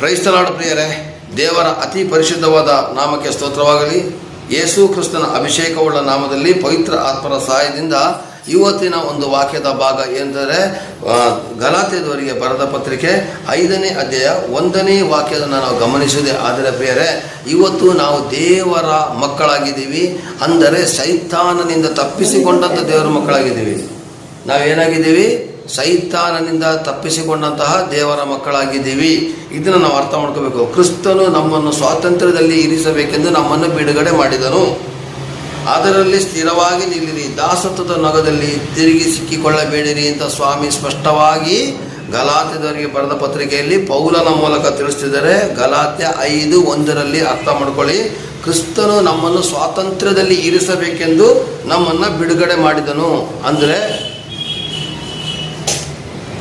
ಕ್ರೈಸ್ತಲಾಡ ಪ್ರಿಯರೇ, ದೇವರ ಅತಿ ಪರಿಶುದ್ಧವಾದ ನಾಮಕ್ಕೆ ಸ್ತೋತ್ರವಾಗಲಿ. ಯೇಸು ಕ್ರಿಸ್ತನ ಅಭಿಷೇಕವುಳ್ಳ ನಾಮದಲ್ಲಿ ಪವಿತ್ರ ಆತ್ಮರ ಸಹಾಯದಿಂದ ಇವತ್ತಿನ ಒಂದು ವಾಕ್ಯದ ಭಾಗ ಎಂದರೆ ಗಲಾತೆಯವರಿಗೆ ಬರದ ಬರೆದ ಪತ್ರಿಕೆ ಐದನೇ ಅಧ್ಯಾಯ ಒಂದನೇ ವಾಕ್ಯದನ್ನು ನಾವು ಗಮನಿಸಿದೆ. ಆದರೆ ಬೇರೆ ಇವತ್ತು ನಾವು ದೇವರ ಮಕ್ಕಳಾಗಿದ್ದೀವಿ. ಅಂದರೆ ಸೈತಾನನಿಂದ ತಪ್ಪಿಸಿಕೊಂಡಂಥ ದೇವರ ಮಕ್ಕಳಾಗಿದ್ದೀವಿ. ನಾವೇನಾಗಿದ್ದೀವಿ? ಸೈತಾನನಿಂದ ತಪ್ಪಿಸಿಕೊಂಡಂತಹ ದೇವರ ಮಕ್ಕಳಾಗಿದ್ದೀವಿ. ಇದನ್ನು ನಾವು ಅರ್ಥ ಮಾಡ್ಕೋಬೇಕು. ಕ್ರಿಸ್ತನು ನಮ್ಮನ್ನು ಸ್ವಾತಂತ್ರ್ಯದಲ್ಲಿ ಇರಿಸಬೇಕೆಂದು ನಮ್ಮನ್ನು ಬಿಡುಗಡೆ ಮಾಡಿದನು. ಅದರಲ್ಲಿ ಸ್ಥಿರವಾಗಿ ನಿಲ್ಲಿರಿ. ದಾಸತ್ವದ ನಗದಲ್ಲಿ ತಿರುಗಿ ಸಿಕ್ಕಿಕೊಳ್ಳಬೇಡಿರಿ ಅಂತ ಸ್ವಾಮಿ ಸ್ಪಷ್ಟವಾಗಿ ಗಲಾತ್ಯದವರಿಗೆ ಬರೆದ ಪತ್ರಿಕೆಯಲ್ಲಿ ಪೌಲನ ಮೂಲಕ ತಿಳಿಸ್ತಿದ್ದಾರೆ. ಗಲಾತ್ಯ ಐದು ಒಂದರಲ್ಲಿ ಅರ್ಥ ಮಾಡ್ಕೊಳ್ಳಿ. ಕ್ರಿಸ್ತನು ನಮ್ಮನ್ನು ಸ್ವಾತಂತ್ರ್ಯದಲ್ಲಿ ಇರಿಸಬೇಕೆಂದು ನಮ್ಮನ್ನು ಬಿಡುಗಡೆ ಮಾಡಿದನು. ಅಂದರೆ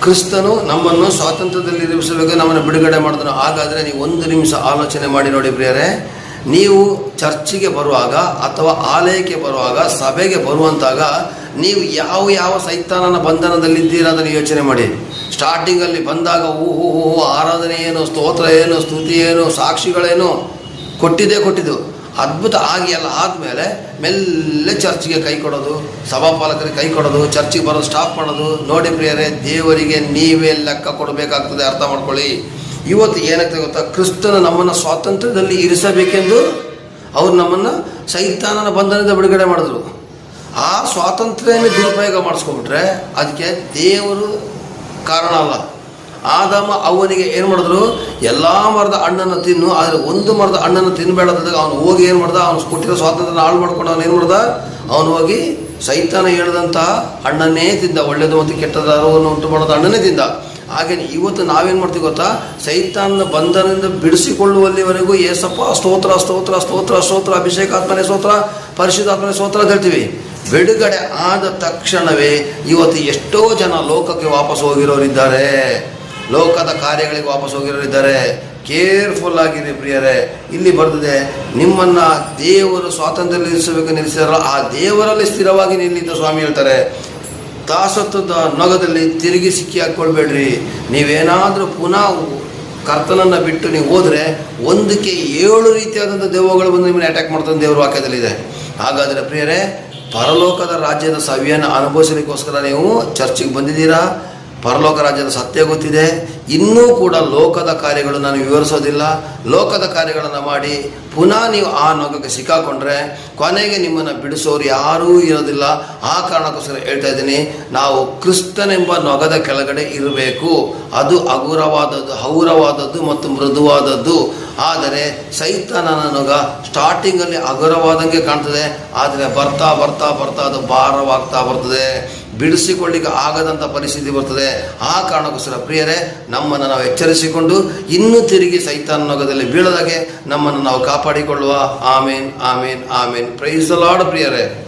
ಕ್ರಿಸ್ತನು ನಮ್ಮನ್ನು ಸ್ವಾತಂತ್ರ್ಯದಲ್ಲಿ ಇರಿಸಬೇಕು ನಮ್ಮನ್ನು ಬಿಡುಗಡೆ ಮಾಡಿದ್ರು ಹಾಗಾದರೆ ನೀವು ಒಂದು ನಿಮಿಷ ಆಲೋಚನೆ ಮಾಡಿ ನೋಡಿ ಪ್ರಿಯರೇ. ನೀವು ಚರ್ಚಿಗೆ ಬರುವಾಗ ಅಥವಾ ಆಲಯಕ್ಕೆ ಬರುವಾಗ ಸಭೆಗೆ ಬರುವಂತಾಗ ನೀವು ಯಾವ ಯಾವ ಸೈತಾನನ ಬಂಧನದಲ್ಲಿದ್ದೀರಾ ಅದನ್ನು ಯೋಚನೆ ಮಾಡಿ. ಸ್ಟಾರ್ಟಿಂಗಲ್ಲಿ ಬಂದಾಗ ಹೂ ಹೂ ಹೂ ಹೂ, ಆರಾಧನೆ ಏನು ಸ್ತೋತ್ರ ಏನು ಸ್ತುತಿ ಏನು ಸಾಕ್ಷಿಗಳೇನು? ಕೊಟ್ಟಿದ್ದೇ ಕೊಟ್ಟಿದ್ದು. ಅದ್ಭುತ ಆಗಿ ಎಲ್ಲ ಆದಮೇಲೆ ಮೆಲ್ಲೆ ಚರ್ಚ್ಗೆ ಕೈ ಕೊಡೋದು, ಸಭಾಪಾಲಕರಿಗೆ ಕೈ ಕೊಡೋದು, ಚರ್ಚಿಗೆ ಬರೋದು ಸ್ಟಾಪ್ ಮಾಡೋದು. ನೋಡಿ ಪ್ರಿಯರೇ, ದೇವರಿಗೆ ನೀವೇ ಲೆಕ್ಕ ಕೊಡಬೇಕಾಗ್ತದೆ, ಅರ್ಥ ಮಾಡ್ಕೊಳ್ಳಿ. ಇವತ್ತು ಏನಾಗ್ತದೆ ಗೊತ್ತಾ? ಕ್ರಿಸ್ತನ ನಮ್ಮನ್ನು ಸ್ವಾತಂತ್ರ್ಯದಲ್ಲಿ ಇರಿಸಬೇಕೆಂದು ಅವ್ರು ನಮ್ಮನ್ನು ಸೈತಾನನ ಬಂಧನದಿಂದ ಬಿಡುಗಡೆ ಮಾಡಿದ್ರು. ಆ ಸ್ವಾತಂತ್ರ್ಯನ ದುರುಪಯೋಗ ಮಾಡಿಸ್ಕೊಂಡ್ಬಿಟ್ರೆ ಅದಕ್ಕೆ ದೇವರು ಕಾರಣ ಅಲ್ಲ. ಆದಾಮ ಅವನಿಗೆ ಏನು ಮಾಡಿದ್ರು? ಎಲ್ಲ ಮರದ ಹಣ್ಣನ್ನು ತಿನ್ನು, ಆದರೆ ಒಂದು ಮರದ ಹಣ್ಣನ್ನು ತಿನ್ನಬೇಡದಾಗ ಅವನು ಹೋಗಿ ಏನು ಮಾಡ್ದ? ಅವನು ಕೊಟ್ಟಿರೋ ಸ್ವಾತಂತ್ರ್ಯ ಹಾಳು ಮಾಡ್ಕೊಂಡು ಅವನು ಏನು ಮಾಡ್ದ? ಅವನು ಹೋಗಿ ಸೈತಾನ ಹೇಳಿದಂತಹ ಹಣ್ಣನ್ನೇ ತಿಂದ. ಒಳ್ಳೆಯದು ಮತ್ತು ಕೆಟ್ಟದಾರವನ್ನು ಉಂಟು ಮಾಡೋದು ಹಣ್ಣನ್ನೇ ತಿಂದ. ಹಾಗೆ ಇವತ್ತು ನಾವೇನು ಮಾಡ್ತೀವಿ ಗೊತ್ತಾ? ಸೈತಾನನ ಬಂಧನದಿಂದ ಬಿಡಿಸಿಕೊಳ್ಳುವಲ್ಲಿವರೆಗೂ ಏಸಪ್ಪ, ಸ್ತೋತ್ರ ಸ್ತೋತ್ರ ಸ್ತೋತ್ರ ಸ್ತೋತ್ರ, ಅಭಿಷೇಕಾತ್ಮನೇ ಸ್ತೋತ್ರ, ಪರಿಶುದ್ಧಾತ್ಮನೆ ಸ್ತೋತ್ರ ಅಂತ ಹೇಳ್ತೀವಿ. ಬಿಡುಗಡೆ ಆದ ತಕ್ಷಣವೇ ಇವತ್ತು ಎಷ್ಟೋ ಜನ ಲೋಕಕ್ಕೆ ವಾಪಸ್ ಹೋಗಿರೋರಿದ್ದಾರೆ. ಲೋಕದ ಕಾರ್ಯಗಳಿಗೆ ವಾಪಸ್ ಹೋಗಿರೋರಿದ್ದಾರೆ. ಕೇರ್ಫುಲ್ ಆಗಿರಿ ಪ್ರಿಯರೇ. ಇಲ್ಲಿ ಬರ್ತದೆ ನಿಮ್ಮನ್ನ ದೇವರು ಸ್ವಾತಂತ್ರ್ಯ ನಿಲ್ಲಿಸಬೇಕು ನಿಲ್ಲಿಸಿದಾರಲ್ಲ, ಆ ದೇವರಲ್ಲಿ ಸ್ಥಿರವಾಗಿ ನಿಲ್ಲಿದ್ದ ಸ್ವಾಮಿ ಹೇಳ್ತಾರೆ. ದಾಸತ್ವದ ನೊಗದಲ್ಲಿ ತಿರುಗಿ ಸಿಕ್ಕಿ ಹಾಕ್ಕೊಳ್ಬೇಡ್ರಿ. ನೀವೇನಾದರೂ ಪುನಃ ಕರ್ತನನ್ನು ಬಿಟ್ಟು ನೀವು ಹೋದರೆ ಒಂದಕ್ಕೆ ಏಳು ರೀತಿಯಾದಂಥ ದೇವಗಳು ಬಂದು ನಿಮ್ಮನ್ನ ಅಟ್ಯಾಕ್ ಮಾಡ್ತಾನೆ ದೇವರು ವಾಕ್ಯದಲ್ಲಿದೆ. ಹಾಗಾದರೆ ಪ್ರಿಯರೇ, ಪರಲೋಕದ ರಾಜ್ಯದ ಸವಿಯನ್ನು ಅನುಭವಿಸಲಿಕ್ಕೋಸ್ಕರ ನೀವು ಚರ್ಚಿಗೆ ಬಂದಿದ್ದೀರಾ? ಪರಲೋಕ ರಾಜ್ಯದ ಸತ್ಯ ಗೊತ್ತಿದೆ. ಇನ್ನೂ ಕೂಡ ಲೋಕದ ಕಾರ್ಯಗಳು ನಾನು ವಿವರಿಸೋದಿಲ್ಲ. ಲೋಕದ ಕಾರ್ಯಗಳನ್ನು ಮಾಡಿ ಪುನಃ ನೀವು ಆ ನೊಗಕ್ಕೆ ಸಿಕ್ಕಾಕೊಂಡ್ರೆ ಕೊನೆಗೆ ನಿಮ್ಮನ್ನು ಬಿಡಿಸೋರು ಯಾರೂ ಇರೋದಿಲ್ಲ. ಆ ಕಾರಣಕ್ಕೋಸ್ಕರ ಹೇಳ್ತಾ ಇದ್ದೀನಿ, ನಾವು ಕ್ರಿಸ್ತನೆಂಬ ನೊಗದ ಕೆಳಗಡೆ ಇರಬೇಕು. ಅದು ಹಗುರವಾದದ್ದು ಹೌರವಾದದ್ದು ಮತ್ತು ಮೃದುವಾದದ್ದು. ಆದರೆ ಸೈತಾನನ ನೊಗ ಸ್ಟಾರ್ಟಿಂಗಲ್ಲಿ ಹಗುರವಾದಂಗೆ ಕಾಣ್ತದೆ. ಆದರೆ ಬರ್ತಾ ಬರ್ತಾ ಬರ್ತಾ ಅದು ಭಾರವಾಗ್ತಾ ಬರ್ತದೆ. ಬಿಡಿಸಿಕೊಳ್ಳಿಕ್ಕೆ ಆಗದಂಥ ಪರಿಸ್ಥಿತಿ ಬರ್ತದೆ. ಆ ಕಾರಣಕ್ಕೋಸ್ಕರ ಪ್ರಿಯರೇ, ನಮ್ಮನ್ನು ನಾವು ಎಚ್ಚರಿಸಿಕೊಂಡು ಇನ್ನೂ ತಿರುಗಿ ಸೈತಾನ ನೊಗದಲ್ಲಿ ಬೀಳದಾಗೆ ನಮ್ಮನ್ನು ನಾವು ಕಾಪಾಡಿಕೊಳ್ಳುವ. ಆಮೇನ್ ಆಮೇನ್ ಆಮೇನ್. ಪ್ರೈಸ್ ಲಾರ್ಡ್ ಪ್ರಿಯರೇ.